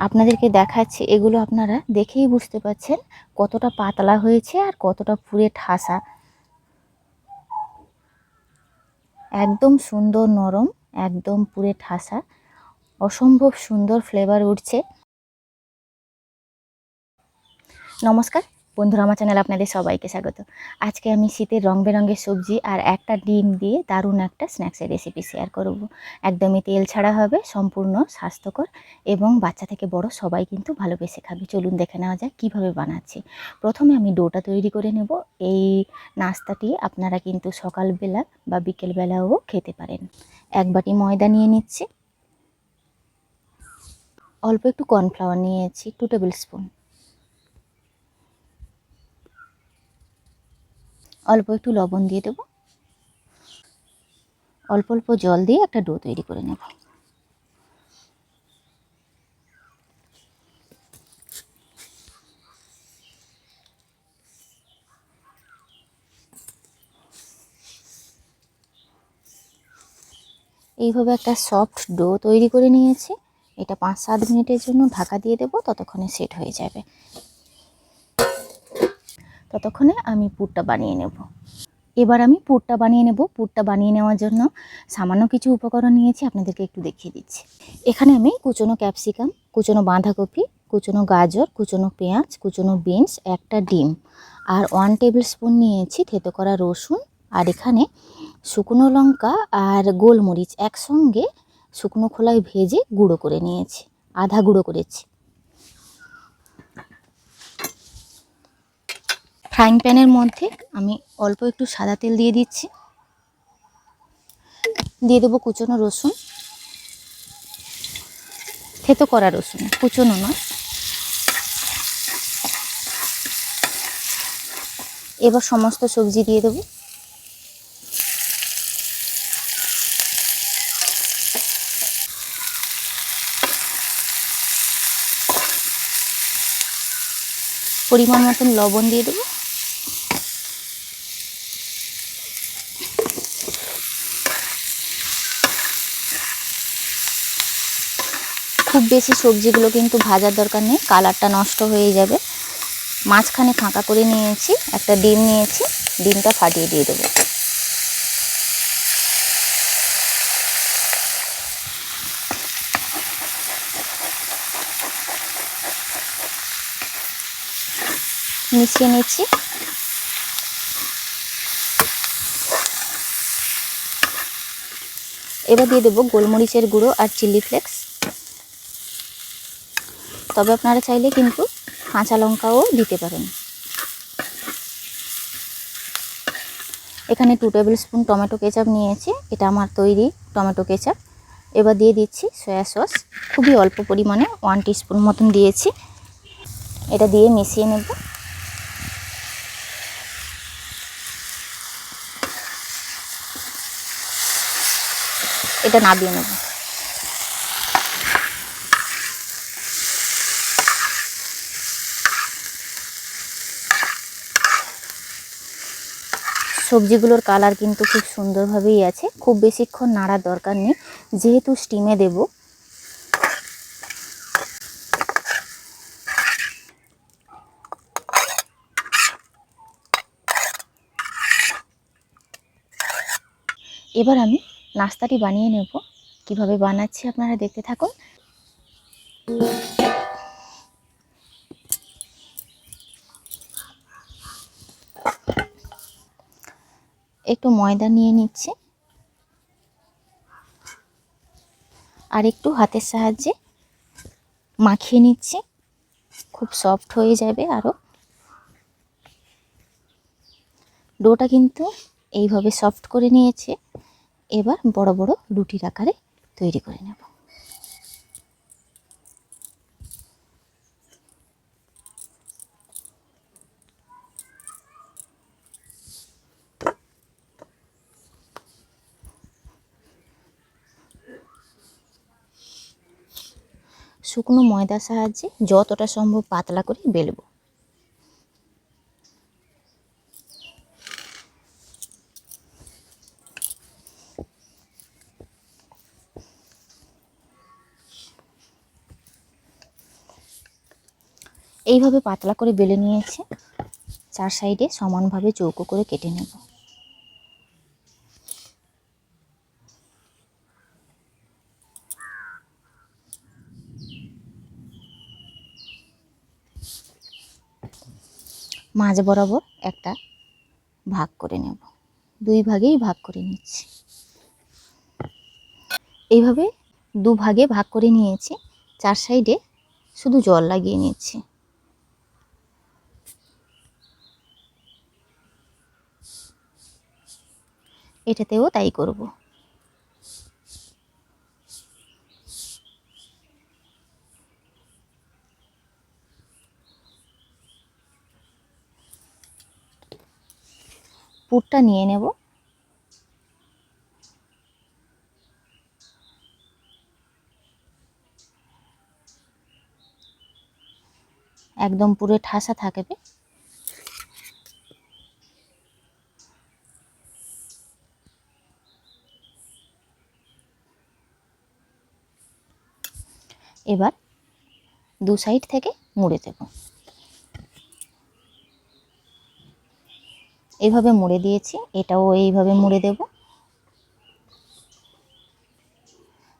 আপনাদেরকে দেখাচ্ছি, এগুলো আপনারা দেখেই বুঝতে পাচ্ছেন কতটা পাতলা হয়েছে আর কতটা পুরে ঠাসা। একদম সুন্দর নরম, একদম পুরে ঠাসা, অসম্ভব সুন্দর ফ্লেভার উঠছে। নমস্কার বন্ধুরা, আমার চ্যানেল আপনাদের সবাইকে স্বাগত। আজকে আমি শীতের রং বেরঙের সবজি আর একটা ডিম দিয়ে দারুণ একটা স্ন্যাক্সের রেসিপি শেয়ার করব। একদমই তেল ছাড়া হবে, সম্পূর্ণ স্বাস্থ্যকর এবং বাচ্চা থেকে বড় সবাই কিন্তু ভালোবেসে খাবে। চলুন দেখে নেওয়া যাক কীভাবে বানাচ্ছি। প্রথমে আমি ডোটা তৈরি করে নেব। এই নাস্তাটি আপনারা কিন্তু সকালবেলা বা বিকেলবেলাও খেতে পারেন। এক বাটি ময়দা নিয়ে নিচ্ছি। অল্প একটু কর্নফ্লাওয়ার নিয়েছি টু টেবিল স্পুন অল্প একটু লবণ দিয়ে দেবো। অল্প অল্প জল দিয়ে একটা ডো তৈরি করে নেব। এইভাবে একটা সফট ডো তৈরি করে নিয়েছি। এটা পাঁচ সাত মিনিটের জন্য ঢাকা দিয়ে দেবো, ততক্ষণে সেট হয়ে যাবে। ততক্ষণে আমি পুরটা বানিয়ে নেব। এবার আমি পুরটা বানিয়ে নেব। পুরটা বানিয়ে নেওয়ার জন্য সামান্য কিছু উপকরণ নিয়েছি, আপনাদেরকে একটু দেখিয়ে দিচ্ছি। এখানে আমি কুচনো ক্যাপসিকাম, কুচনো বাঁধাকপি, কুচনো গাজর, কুচনো পেঁয়াজ, কুচনো বিনস, একটা ডিম আর ওয়ান টেবিল স্পুন নিয়েছি থেতো করা রসুন আর এখানে শুকনো লঙ্কা আর গোলমরিচ একসঙ্গে শুকনো খোলায় ভেজে গুঁড়ো করে নিয়েছি, আধা গুঁড়ো করেছি। ফ্রাইং প্যানের মধ্যে আমি অল্প একটু সাদা তেল দিয়ে দিচ্ছি। দিয়ে দেবো কুচনো রসুন। থেতো করা রসুন, কুচনো নয়। এবার সমস্ত সবজি দিয়ে দেবো। পরিমাণ মতন লবণ দিয়ে দেবো। খুব বেশি সবজিগুলো কিন্তু ভাজার দরকার নেই, কালারটা নষ্ট হয়ে যাবে। মাঝখানে ফাঁকা করে নিয়েছি, একটা ডিম নিয়েছি, ডিমটা ফাটিয়ে দিয়ে দেবো। মিশিয়ে নিচ্ছি। এবার দিয়ে দেবো গোলমরিচের গুঁড়ো আর চিলি ফ্লেক্স। তবে আপনারা চাইলে কিন্তু কাঁচা লঙ্কাও দিতে পারেন। এখানে two tablespoon tomato ketchup নিয়েছি, এটা আমার তৈরি টমেটো কেচাপ এবার দিয়ে দিচ্ছি সয়া সস খুবই অল্প পরিমাণে ওয়ান স্পুন মতন দিয়েছি। এটা দিয়ে মিশিয়ে নেব। এটা নাবিয়ে নেব। সবজিগুলোর কালার কিন্তু খুব সুন্দরভাবেই আছে। খুব বেশিক্ষণ নাড়ার দরকার নেই। যেহেতু স্টিমে দেব। এবার আমি নাস্তাটি বানিয়ে নেব। কীভাবে বানাচ্ছি আপনারা দেখতে থাকুন। একটু ময়দা নিয়ে নিচ্ছি। আর একটু হাতের সাহায্যে মাখিয়ে নিচ্ছি। খুব সফট হয়ে যাবে আরও ডোটা কিন্তু এইভাবে সফট করে নিয়েছে। এবার বড় বড় রুটির আকারে তৈরি করে নেব। শুকনো ময়দার সাহায্যে যতটা সম্ভব পাতলা করে বেলবো এইভাবে পাতলা করে বেলে নিয়েছে। চার সাইডে সমানভাবে চৌকো করে কেটে নেব। মাঝ বরাবর একটা ভাগ করে নেব। দুই ভাগেই ভাগ করে নিচ্ছি। এইভাবে দু ভাগে ভাগ করে নিয়েছি। চার সাইডে শুধু জল লাগিয়ে নিচ্ছি। এটাতেও তাই করব। পুরটা নিয়ে নেব। একদম পুরে ঠাসা থাকবে। এবার দু সাইড থেকে মুড়ে দেব। এইভাবে মুড়ে দিয়েছি, এটাও এইভাবে মুড়ে দেব।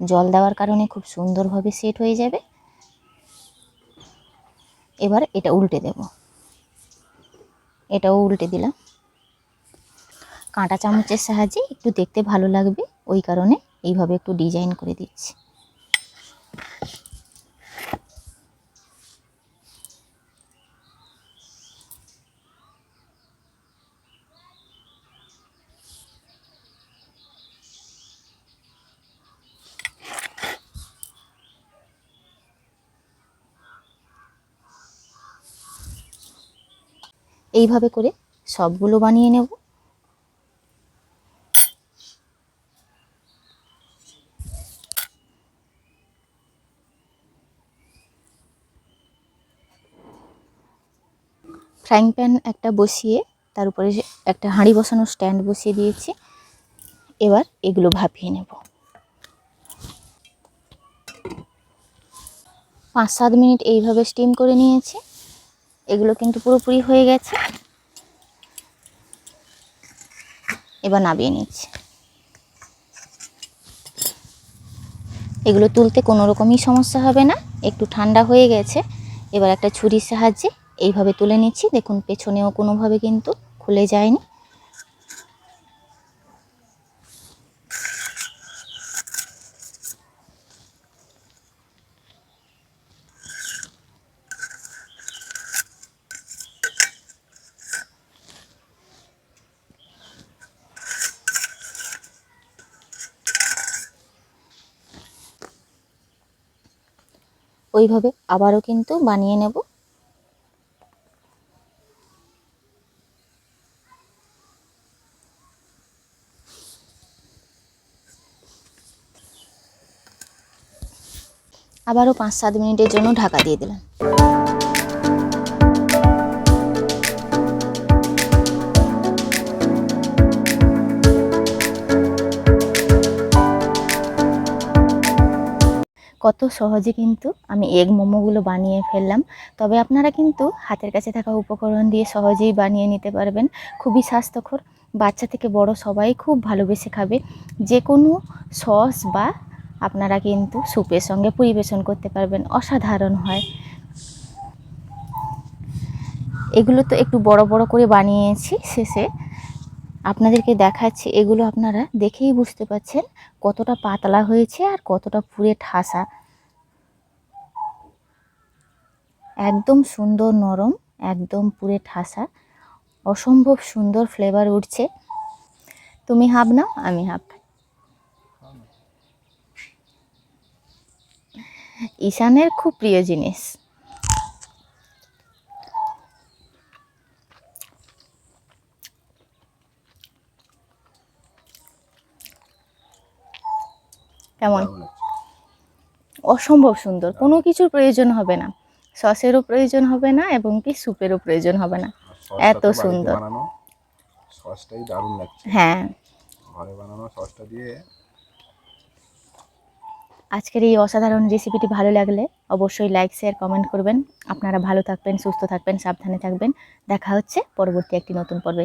জল দেওয়ার কারণে খুব সুন্দরভাবে সেট হয়ে যাবে। এবার এটা উল্টে দেব। এটাও উল্টে দিলাম। কাঁটা চামচের সাহায্যে একটু দেখতে ভালো লাগবে, ওই কারণে এইভাবে একটু ডিজাইন করে দিচ্ছি। এইভাবে করে সবগুলো বানিয়ে নেব। ফ্রাইং প্যান একটা বসিয়ে, তার উপরে একটা হাঁড়ি বসানো স্ট্যান্ড বসিয়ে দিয়েছি। এবার এগুলো ভাপিয়ে নেব। পাঁচ সাত মিনিট এইভাবে স্টিম করে নিয়েছি। এগুলো কিন্তু পুরোপুরি হয়ে গেছে। এবার নামিয়ে নিচ্ছি। এগুলো তুলতে কোনো রকমই সমস্যা হবে না, একটু ঠান্ডা হয়ে গেছে। এবার একটা ছুরির সাহায্যে এইভাবে তুলে নিচ্ছি। দেখুন, পেছনেও কোনোভাবে কিন্তু খুলে যায়নি। ওইভাবে আবারও কিন্তু বানিয়ে নেব। আবারও পাঁচ সাত মিনিটের জন্য ঢাকা দিয়ে দিলাম। কত সহজে কিন্তু আমি এগ মোমোগুলো বানিয়ে ফেললাম। তবে আপনারা কিন্তু হাতের কাছে থাকা উপকরণ দিয়ে সহজেই বানিয়ে নিতে পারবেন। খুবই স্বাস্থ্যকর। বাচ্চা থেকে বড় সবাই খুব ভালোবেসে খাবে। যে কোনো সস বা আপনারা কিন্তু স্যুপের সঙ্গে পরিবেশন করতে পারবেন। অসাধারণ হয়। এগুলো তো একটু বড় বড় করে বানিয়েছি শেষে। আপনাদেরকে দেখাচ্ছি। এগুলো আপনারা দেখেই বুঝতে পাচ্ছেন কতটা পাতলা হয়েছে আর কতটা পুরে ঠাসা। একদম সুন্দর নরম একদম পুরে ঠাসা অসম্ভব সুন্দর ফ্লেভার উঠছে। তুমি হাফ নাও আমি হাফ খাই। ঈশানের খুব প্রিয় জিনিস। কেমন? অসম্ভব সুন্দর কোনো কিছুর প্রয়োজন হবে না। সসেরও প্রয়োজন হবে না এবং কি স্যুপেরও প্রয়োজন হবে না। এত সুন্দর। সসটাই দারুণ লাগছে। হ্যাঁ। ঘরে বানানো সসটা দিয়ে আজকের এই অসাধারণ রেসিপিটি ভালো লাগলে অবশ্যই লাইক শেয়ার কমেন্ট করবেন। আপনারা ভালো থাকবেন সুস্থ থাকবেন সাবধানে থাকবেন। দেখা হচ্ছে পরবর্তী একটি নতুন পর্বে।